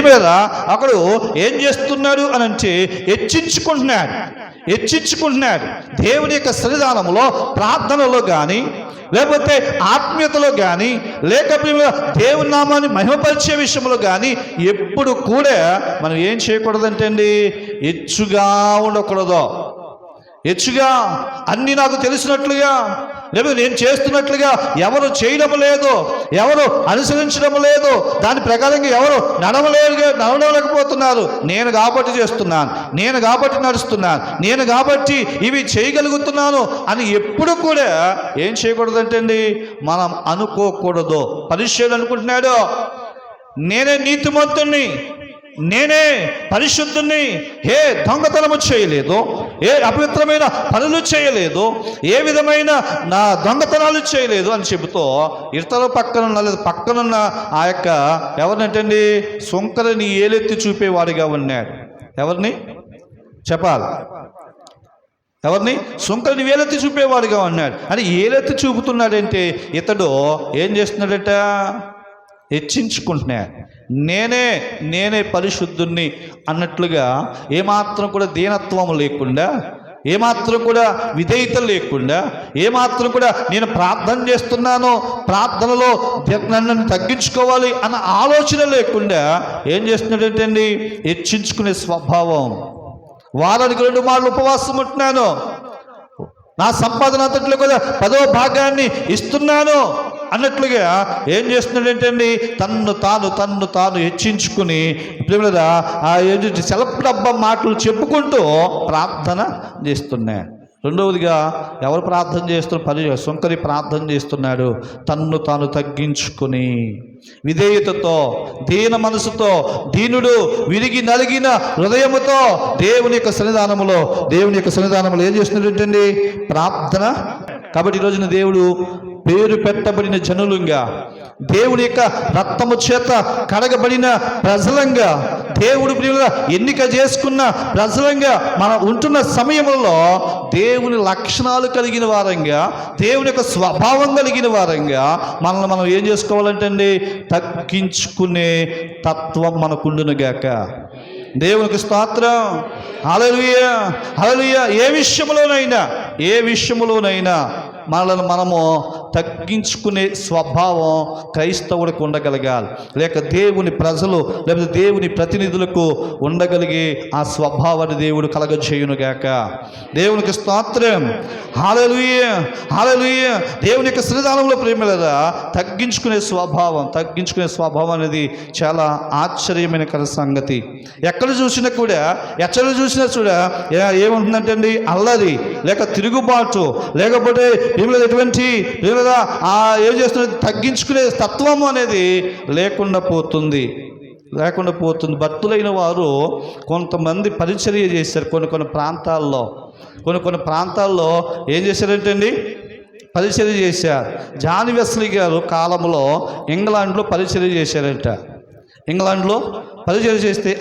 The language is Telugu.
మీద అక్కడు ఏం చేస్తున్నాడు అని అంటే హెచ్చించుకుంటున్నాడు హెచ్చించుకుంటున్నాడు. దేవుని యొక్క సన్నిధానంలో ప్రార్థనలో కానీ లేకపోతే ఆత్మీయతలో కానీ లేక దేవుని నామాన్ని మహిమపరిచే విషయంలో కానీ ఎప్పుడు కూడా మనం ఏం చేయకూడదంటే అండి హెచ్చుగా ఉండకూడదు. హెచ్చుగా అన్నీ నాకు తెలిసినట్లుగా లేకపోతే నేను చేస్తున్నట్లుగా ఎవరు చేయడం లేదు ఎవరు అనుసరించడం లేదు దాని ప్రకారంగా ఎవరు నడవలేదు నడవలేకపోతున్నారు. నేను కాబట్టి చేస్తున్నాను నేను కాబట్టి నడుస్తున్నాను నేను కాబట్టి ఇవి చేయగలుగుతున్నాను అని ఎప్పుడు కూడా ఏం చేయకూడదంటే అండి మనం అనుకోకూడదు. పరిచయం అనుకుంటున్నాడు నేనే నీతిమంతుణ్ణి నేనే పరిశుద్ధుణ్ణి ఏ దొంగతనము చేయలేదు. ఏ అపవిత్రమైన పనులు చేయలేదు ఏ విధమైన నా దొంగతనాలు చేయలేదు అని చెబుతూ ఇతర పక్కనున్న లేదా పక్కనున్న ఆ యొక్క ఎవరినంటండి? సుంకరని ఏలెత్తి చూపేవాడిగా ఉన్నాడు. ఎవరిని? చెప్పాలి. ఎవరిని? సుంకరిని వేలెత్తి చూపేవాడిగా ఉన్నాడు. అని ఏలెత్తి చూపుతున్నాడంటే ఇతడు ఏం చేస్తున్నాడట? హెచ్చించుకుంటున్నా. నేనే నేనే పరిశుద్ధుణ్ణి అన్నట్లుగా ఏమాత్రం కూడా దీనత్వం లేకుండా ఏమాత్రం కూడా విధేయత లేకుండా ఏమాత్రం కూడా నేను ప్రార్థన చేస్తున్నాను ప్రార్థనలో నన్ను తగ్గించుకోవాలి అన్న ఆలోచన లేకుండా ఏం చేస్తున్నాడంటండి హెచ్చించుకునే స్వభావం. వారానికి రెండు మార్లు ఉపవాసం ఉంటున్నాను. నా సంపాదన అంతట్లో కూడా పదో భాగాన్ని ఇస్తున్నాను. అన్నట్లుగా ఏం చేస్తున్నాడు ఏంటండి? తన్ను తాను తన్ను తాను హెచ్చించుకుని ప్రేమదా ఆ ఏంటి డబ్బా మాటలు చెప్పుకుంటూ ప్రార్థన చేస్తున్నాడు రెండవదిగా ఎవరు ప్రార్థన చేస్తున్న పని సుంకరి ప్రార్థన చేస్తున్నాడు. తన్ను తాను తగ్గించుకుని. విధేయతతో దీన మనసుతో దీనుడు విరిగి నలిగిన హృదయముతో దేవుని యొక్క సన్నిధానములో దేవుని యొక్క సన్నిధానములో ఏం చేస్తున్నాడు ఏంటండి? ప్రార్థన. కాబట్టి ఈరోజున రోజున దేవుడు పేరు పెట్టబడిన జనులుగా. దేవుని యొక్క రక్తము చేత కడగబడిన ప్రజలంగా. దేవుడు ఎన్నిక చేసుకున్న ప్రజలంగా మనం ఉంటున్న సమయంలో దేవుని లక్షణాలు కలిగిన వారంగా దేవుని యొక్క స్వభావం కలిగిన వారంగా మనల్ని మనం ఏం చేసుకోవాలంటే అండి తగ్గించుకునే తత్వం మనకుండును గాక. దేవునికి స్తోత్రం. హల్లెలూయ హల్లెలూయ. ఏ విషయంలోనైనా ఏ విషయంలోనైనా మనల్ని మనము తగ్గించుకునే స్వభావం క్రైస్తవుడికి ఉండగలగాలి. లేక దేవుని ప్రజలు లేకపోతే దేవుని ప్రతినిధులకు ఉండగలిగే ఆ స్వభావాన్ని దేవుడు కలగజేయునుగాక దేవునికి స్తోత్రం. హాలలుయ హాలలుయ దేవుని యొక్క శ్రీదానంలో ప్రేమలేదా తగ్గించుకునే స్వభావం తగ్గించుకునే స్వభావం అనేది చాలా ఆశ్చర్యమైన కల సంగతి. ఎక్కడ చూసినా కూడా ఎక్కడ చూసినా కూడా ఏ- ఏముంటుందంటే అండి అల్లరి. లేక తిరుగుబాటు లేకపోతే ప్రేమల ఎటువంటి ప్రేమలదా ఆ ఏం చేస్తున్నది? తగ్గించుకునే తత్వం అనేది లేకుండా పోతుంది. లేకుండా పోతుంది. భక్తులైన వారు కొంతమంది పరిచర్య చేశారు కొన్ని కొన్ని ప్రాంతాల్లో. కొన్ని కొన్ని ప్రాంతాల్లో ఏం చేశారంటే అండి పరిచర్య చేశారు. జాన్ వెస్లీ గారు కాలంలో ఇంగ్లాండ్లో పరిచర్య చేశారంట. ఇంగ్లాండ్లో పరిచర్య చేస్తే